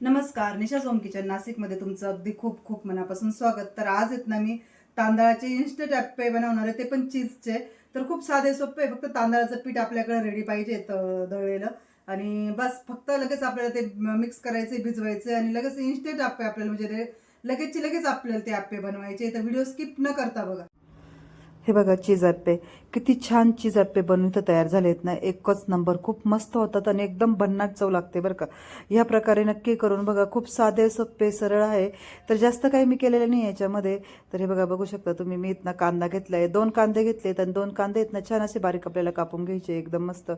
नमस्कार निशा सोम किचन नाशिकमध्ये तुमचं अगदी खूप खूप मनापासून स्वागत. तर आज येत ना मी तांदळाचे इन्स्टंट अप्पे बनवणार आहे ते पण चीजचे. तर खूप साधे सोपे फक्त तांदळाचं पीठ आपल्याकडे रेडी पाहिजे दळलेलं. आणि बस फक्त लगेच आपल्याला ते मिक्स करायचे भिजवायचे आणि लगेच इन्स्टंट अप्पे आपल्याला म्हणजे ते लगेचची लगेच आपल्याला ते अप्पे बनवायचे. तर व्हिडिओ स्किप न करता बघा. हे बघा चिजाप्पे किती छान चिजाप्पे बनवून इथं तयार झाले आहेत ना. एकच नंबर खूप मस्त होतात आणि एकदम भन्नाट चव लागते बरं का. ह्या प्रकारे नक्की करून बघा खूप साधे सोपे सरळ आहे. तर जास्त काही मी केलेलं नाही याच्यामध्ये. तर हे बघा बघू शकता तुम्ही मी इथनं कांदा घेतला आहे दोन कांदे घेतलेत आणि दोन कांदे आहेत ना छान असे बारीक आपल्याला कापून घ्यायचे एकदम मस्त.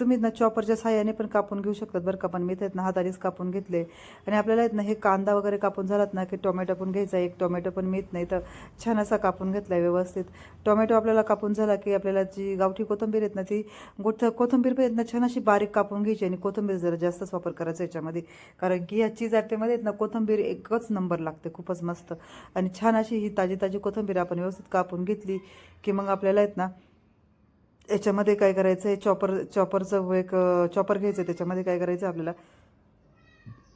तुम्ही इथनं चॉपरच्या साह्याने पण कापून घेऊ शकतात बरं का. पण मी इथं ना हातानेच कापून घेतले. आणि आपल्याला इथनं हे कांदा वगैरे कापून झालात ना की टोमॅटो पण घ्यायचा एक टोमॅटो पण मी नाही तर छान असा कापून घेतला आहे व्यवस्थित. टोमॅटो आपल्याला कापून झाला की आपल्याला जी गावठी कोथिंबीर आहेत ना ती गोठ कोथिंबीर पण आहेत ना छान अशी बारीक कापून घ्यायची आणि कोथिंबीर जरा जास्तच वापर करायचा याच्यामध्ये. कारण की या चीज ॲपेमध्ये आहेत ना कोथिंबीर एकच नंबर लागते खूपच मस्त. आणि छान अशी ही ताजी ताजी कोथिंबीर आपण व्यवस्थित कापून घेतली की मग आपल्याला आहेत ना याच्यामध्ये काय करायचं आहे चॉपर चॉपरचं एक चॉपर घ्यायचं आहे त्याच्यामध्ये काय करायचं आपल्याला?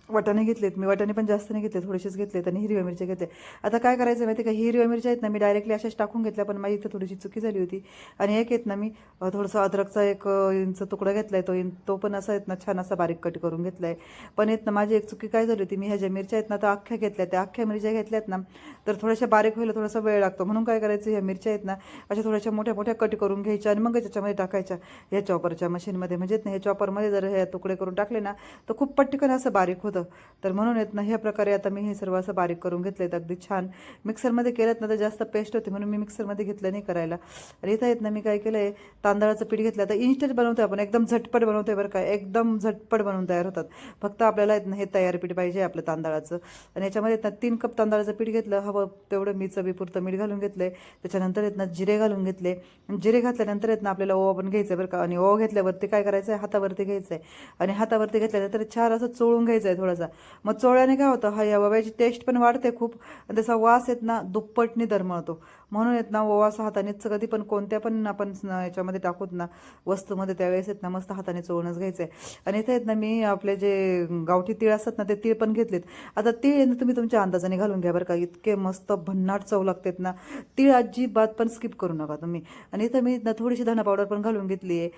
वाटाणे घेतलेत मी वाटाणे पण जास्त नाही घेतले थोडेसेच घेतलेत आणि हिरव्या मिरच्या घेतल्या. आता काय करायचं माहिती का? हिरव्या मिरच्या आहेत ना मी डायरेक्टली अशाच टाकून घेतल्या पण माझी इथं थोडीशी चुकी झाली होती. आणि एक येत ना मी थोडंसं अद्रकचा एक इंच तुकडा घेतला आहे तो इन तो पण असा आहेत ना छान असा बारीक कट करून घेतला आहे पण येत ना माझी एक चुकी काय झाली होती मी ह्या ज्या मिरच्या आहेत ना त्या अख्ख्या घेतल्या. त्या अख्ख्या मिरच्या घेतल्यात ना तर थोड्याशा बारीक व्हायला थोडासा वेळ लागतो. म्हणून काय करायचं ह्या मिरच्या आहेत ना अशा थोड्याशा मोठ्या मोठ्या कट करून घ्यायच्या आणि मग त्याच्यामध्ये टाकायच्या. ह्या चॉपरच्या मशीनमध्ये म्हणजेच ना ह्या चॉपरमध्ये जर हे तुकडे करून टाकले ना तर खूप पटकन असं बारीक होतं. तर म्हणून येत ना ह्या प्रकारे आता मी हे सर्व असं बारीक करून घेतलेत. अगदी छान. मिक्सरमध्ये केलं ना तर जास्त पेस्ट होते म्हणून मी मिक्सरमध्ये घेतलं नाही करायला. आणि इथं येत ना मी काय केलं आहे तांदळाचं पीठ घेतलं. आता इन्स्टंट बनवतोय आपण एकदम झटपट बनवतोय बरं का. एकदम झटपट बनवून तयार होतात. फक्त आपल्याला येत ना हे तयार पीठ पाहिजे आपलं तांदळाचं. आणि याच्यामध्ये येत ना तीन कप तांदळाचं पीठ घेतलं. हवं तेवढं मी चवीपुरतं मीठ घालून घेतलंय. त्याच्यानंतर येत ना जिरे घालून घेतले. जिरे घातल्यानंतर येत ना आपल्याला ओवा पण घ्यायचं आहे बरं का. आणि ओवा घेतल्यावरती काय करायचं आहे हातावरती घ्यायचं आहे आणि हातावरती घेतल्यानंतर छान असं चोळून घ्यायचं आहे थोडासा. मग चोळ्याने काय होतं हा या वव्याची टेस्ट पण वाढते खूप. आणि त्याचा वास येत ना दुप्पटनी दरमळतो. म्हणून येत ना ओवास हातानेच कधी पण कोणत्या पण आपण याच्यामध्ये टाकूत ना वस्तूमध्ये त्यावेळेस येत ना मस्त हाताने चोळणंच घ्यायचं आहे आणि इथे येत ना मी आपले जे गावठी तीळ असतात ना ते तीळ पण घेतलेत. आता तीळ तुम्ही तुमच्या अंदाजाने घालून घ्या बरं का. इतके मस्त भन्नाट चव लागतात ना. तीळ अजिबात पण स्किप करू नका तुम्ही. आणि इथं मी ना थोडीशी धना पावडर पण घालून घेतली आहे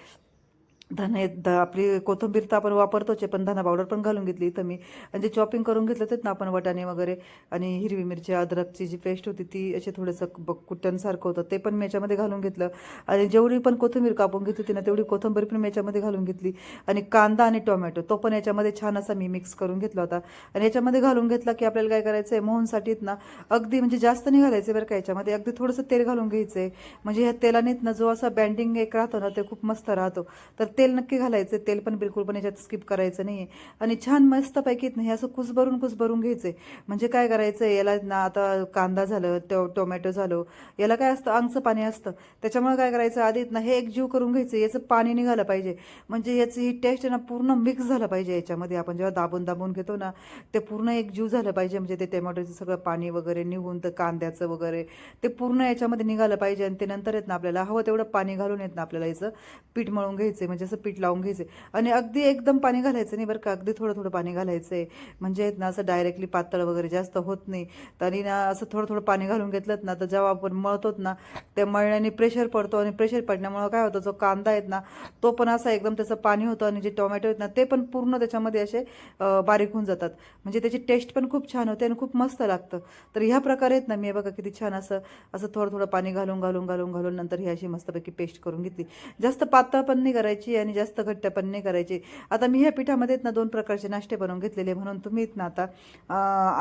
धने ध आपली कोथिंबीर तर आपण वापरतोच आहे पण धना पावडर पण घालून घेतली इथं मी. आणि जे चॉपिंग करून घेतलं तेच ना आपण वटाणे वगैरे आणि हिरवी मिरची अद्रकची जी पेस्ट होती ती अशी थोडंसं ब- कुट्ट्यांसारखं होतं ते पण मी याच्यामध्ये घालून घेतलं. आणि जेवढी पण कोथिंबीर कापून घेतली होती ना तेवढी कोथिंबीर पण मी याच्यामध्ये घालून घेतली. आणि कांदा आणि टोमॅटो तो पण याच्यामध्ये छान असा मी मिक्स करून घेतला होता. आणि याच्यामध्ये घालून घेतला की आपल्याला काय करायचं आहे मोहनसाठीत ना अगदी म्हणजे जास्त नाही घालायचं बरं का याच्यामध्ये अगदी थोडंसं तेल घालून घ्यायचं आहे म्हणजे ह्या तेलानेत ना जो असा बँडिंग एक राहतो ना ते खूप मस्त राहतो. तर तेल नक्की घालायचं तेल पण बिलकुल पण याच्यात स्किप करायचं नाही आहे आणि छान मस्तपैकी नाही असं कुसभरून कुसभरून घ्यायचं आहे म्हणजे काय करायचं आहे याला ना आता कांदा झालं टो टोमॅटो झालं याला काय असतं अंगचं पाणी असतं. त्याच्यामुळे काय करायचं आधीत ना हे एक जीव करून घ्यायचं याचं पाणी निघालं पाहिजे. म्हणजे याची ही टेस्ट ना पूर्ण मिक्स झालं पाहिजे याच्यामध्ये. आपण जेव्हा दाबून दाबून घेतो ना ते पूर्ण एक जीव झालं पाहिजे. म्हणजे ते टोमॅटोचं सगळं पाणी वगैरे निघून तर कांद्याचं वगैरे ते पूर्ण याच्यामध्ये निघालं पाहिजे. आणि ते नंतर येत ना आपल्याला हवं तेवढं पाणी घालून येत ना आपल्याला याचं पीठ मळून घ्यायचं म्हणजे असं पीठ लावून घ्यायचं. आणि अगदी एकदम पाणी घालायचं नाही बरं का अगदी थोडं थोडं पाणी घालायचं. आहे म्हणजे आहेत ना असं डायरेक्टली पातळ वगैरे जास्त होत नाही. तरी ना असं थोडं थोडं पाणी घालून घेतलं ना तर जेव्हा आपण मळतोत ना त्या मळण्याने प्रेशर पडतो आणि प्रेशर पडण्यामुळं काय होतं जो कांदा आहेत ना तो पण असा एकदम त्याचं पाणी होतं आणि जे टोमॅटो आहेत ना ते पण पूर्ण त्याच्यामध्ये असे बारीक होऊन जातात. म्हणजे त्याची टेस्ट पण खूप छान होते आणि खूप मस्त लागतं. तर ह्या प्रकारे आहेत ना मी बघा किती छान असं असं थोडं थोडं पाणी घालून घालून घालून घालून नंतर ही अशी मस्तपैकी पेस्ट करून घेतली. जास्त पातळ पण नाही करायची आणि जास्त घट्ट पण नाही करायचे. आता मी ह्या पिठामध्ये ना दोन प्रकारचे नाश्ते बनवून घेतलेले. म्हणून तुम्ही ना आता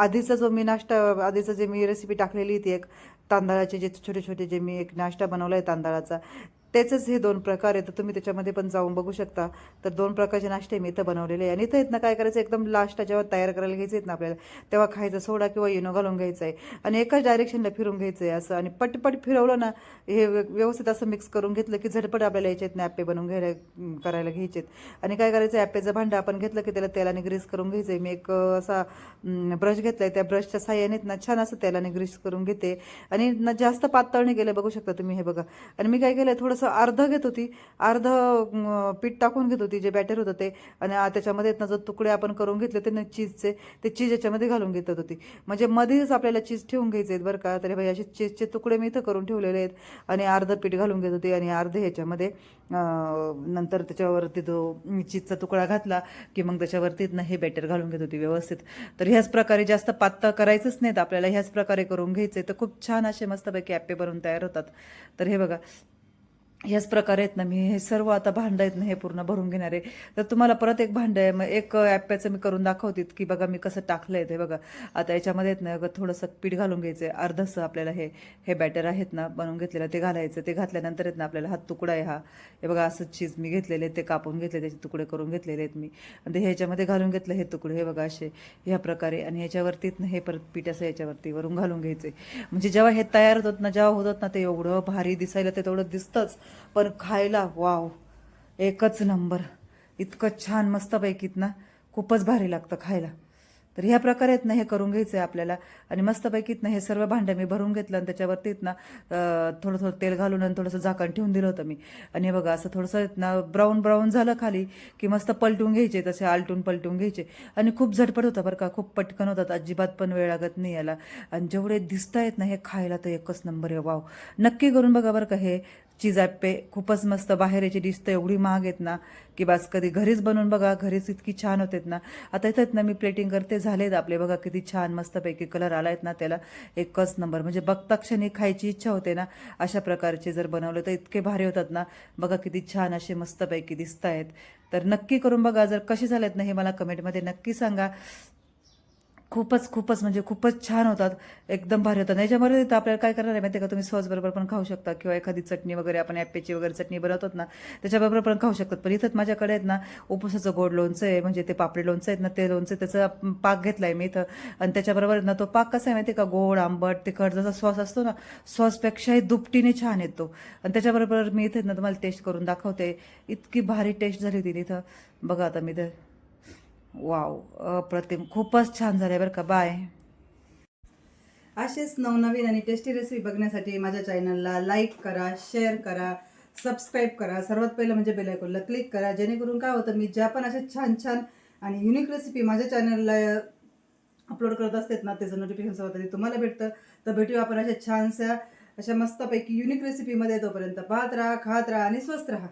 आधीचा जो मी नाश्ता आधीचं जे मी रेसिपी टाकलेली ती एक तांदळाचे जे छोटे छोटे जे मी एक नाश्ता बनवला आहे तांदळाचा त्याचेच हे दोन प्रकार आहेत. तर तुम्ही त्याच्यामध्ये पण जाऊन बघू शकता. तर दोन प्रकारचे नाश्ते मी इथं बनवलेले आहे. आणि इथं इथनं काय करायचं एकदम लास्टला जेव्हा तयार करायला घ्यायचे आहेत ना आपल्याला तेव्हा खायचं सोडा किंवा इनो घालून घ्यायचं आहे. आणि एकाच डायरेक्शनला फिरून घ्यायचं आहे असं. आणि पटपट फिरवलं ना हे व्यवस्थित असं मिक्स करून घेतलं की झटपट आपल्याला याच्यात ना ॲपे बनवून घ्यायला करायला घ्यायचेत आणि काय करायचं ॲपेचं भांडं आपण घेतलं की त्याला तेलाने ग्रीस करून घ्यायचं आहे. मी एक असा ब्रश घेतला आहे त्या ब्रशच्या साह्यानेच ना छान असं तेलाने ग्रीस करून घेते. आणि ना जास्त पातळ नाही गेलं बघू शकता तुम्ही हे बघा. आणि मी काय केलं थोडंसं थोडंसं अर्ध घेत होती अर्ध पीठ टाकून घेत होती जे बॅटर होतं ते. आणि त्याच्यामध्ये ना जो तुकडे आपण करून घेतले ते ना चीजचे ते चीज याच्यामध्ये घालून घेत होती. म्हणजे मध्येच आपल्याला चीज ठेवून घ्यायचे आहेत बरं का. तरी भाई असे चीजचे तुकडे मी इथं करून ठेवलेले आहेत. आणि अर्ध पीठ घालून घेत होती. आणि अर्ध ह्याच्यामध्ये नंतर त्याच्यावरती तो चीजचा तुकडा घातला की मग त्याच्यावरती ना हे बॅटर घालून घेत होती व्यवस्थित. तर ह्याच प्रकारे जास्त पातळ करायचंच नाहीत. आपल्याला ह्याच प्रकारे करून घ्यायचे तर खूप छान असे मस्तपैकी ॲप्पे बनवून तयार होतात. तर हे बघा ह्याच प्रकारे आहेत ना मी हे सर्व आता भांडं आहेत ना हे पूर्ण भरून घेणार आहे. तर तुम्हाला परत एक भांडं आहे मग एक ॲप्याचं मी करून दाखवते की बघा मी कसं टाकलं आहे ते बघा. आता याच्यामध्ये आहेत ना अगं थोडंसं पीठ घालून घ्यायचं आहे अर्धसं आपल्याला हे हे बॅटर आहेत ना बनवून घेतलेलं ते घालायचं. ते घातल्यानंतर आहेत ना आपल्याला हा तुकडा आहे हा. हे बघा असं चीज मी घेतलेले आहेत, ते कापून घेतले त्याचे तुकडे करून घेतलेले आहेत मी. आणि ते ह्याच्यामध्ये घालून घेतलं हे तुकडे हे बघा असे ह्या प्रकारे. आणि ह्याच्यावरतीत ना हे परत पीठ असं याच्यावरती वरून घालून घ्यायचे म्हणजे जेव्हा हे तयार होतात ना जेव्हा होतात ना ते एवढं भारी दिसायला ते तेवढं दिसतंच. पण खायला वाव एकच नंबर. इतकं छान मस्तपैकीत ना खूपच भारी लागतं खायला. तर ह्या प्रकारे ना हे करून घ्यायचं आहे आपल्याला. आणि मस्तपैकीत ना हे सर्व भांडं मी भरून घेतलं आणि त्याच्यावरतीत ना थोडं थोडं तेल घालून आणि थोडंसं झाकण ठेवून दिलं होतं मी. आणि हे बघा असं थोडंसं इथनं ना ब्राऊन ब्राऊन झालं खाली की मस्त पलटून घ्यायचे तसे आलटून पलटून घ्यायचे. आणि खूप झटपट होतं बरं का खूप पटकन होतात अजिबात पण वेळ लागत नाही याला. आणि जेवढे दिसता येत ना हे खायला तर एकच नंबर आहे वाव. नक्की करून बघा बरं का हे चीज खूपच मस्त बाहेर याची डिश तर एवढी महाग आहेत ना की बास कधी घरीच बनवून बघा घरीच इतकी छान होतेत ना. आता इथं ना मी प्लेटिंग करते झालेत आपले बघा किती छान मस्तपैकी कलर आला आहेत ना त्याला. एकच नंबर म्हणजे बघता क्षणी खायची इच्छा होते ना अशा प्रकारचे जर बनवले तर इतके भारी होतात ना. बघा किती छान असे मस्तपैकी दिसत आहेत तर नक्की करून बघा जर कसे झालेत ना हे मला कमेंटमध्ये नक्की सांगा. खूपच खूपच म्हणजे खूपच छान होतात. एकदम भारी होतात. याच्यामध्ये तर आपल्याला काय करणार आहे माहिती आहे का? तुम्ही सॉसबरोबर पण खाऊ शकता. किंवा एखादी चटणी वगैरे आपण ॲप्पेची वगैरे चटणी बनवतात ना त्याच्याबरोबर पण खाऊ शकतात. पण इथंच माझ्याकडे आहेत ना उपसाचं गोड लोणचं आहे म्हणजे ते पापडी लोणचं आहेत ना ते लोणचं त्याचा पाक घेतला आहे मी इथं. आणि त्याच्याबरोबर ना तो पाक कसा आहे माहिती आहे का? गोड आंबट तिखट जसा सॉस असतो ना सॉसपेक्षाही दुपटीने छान येतो. आणि त्याच्याबरोबर मी इथे ना तुम्हाला टेस्ट करून दाखवते. इतकी भारी टेस्ट झाली होती इथं बघा आता मी तर वाव अप्रतिम. खूपच छान झाले बरं का. बाय असेच नवनवीन आणि टेस्टी रेसिपी बघण्यासाठी माझ्या चॅनलला लाईक करा शेअर करा सबस्क्राईब करा. सर्वात पहिलं म्हणजे बेलायकॉनला क्लिक करा. जेणेकरून काय होतं मी ज्या पण अशा छान छान आणि युनिक रेसिपी माझ्या चॅनलला अपलोड करत असतात ना त्याचं नोटिफिकेशन सर्वात तुम्हाला भेटतं. तर भेटूया आपण अशा छानशा अशा मस्तपैकी युनिक रेसिपीमध्ये तोपर्यंत पाहत राहा खात राहा आणि स्वस्त राहा.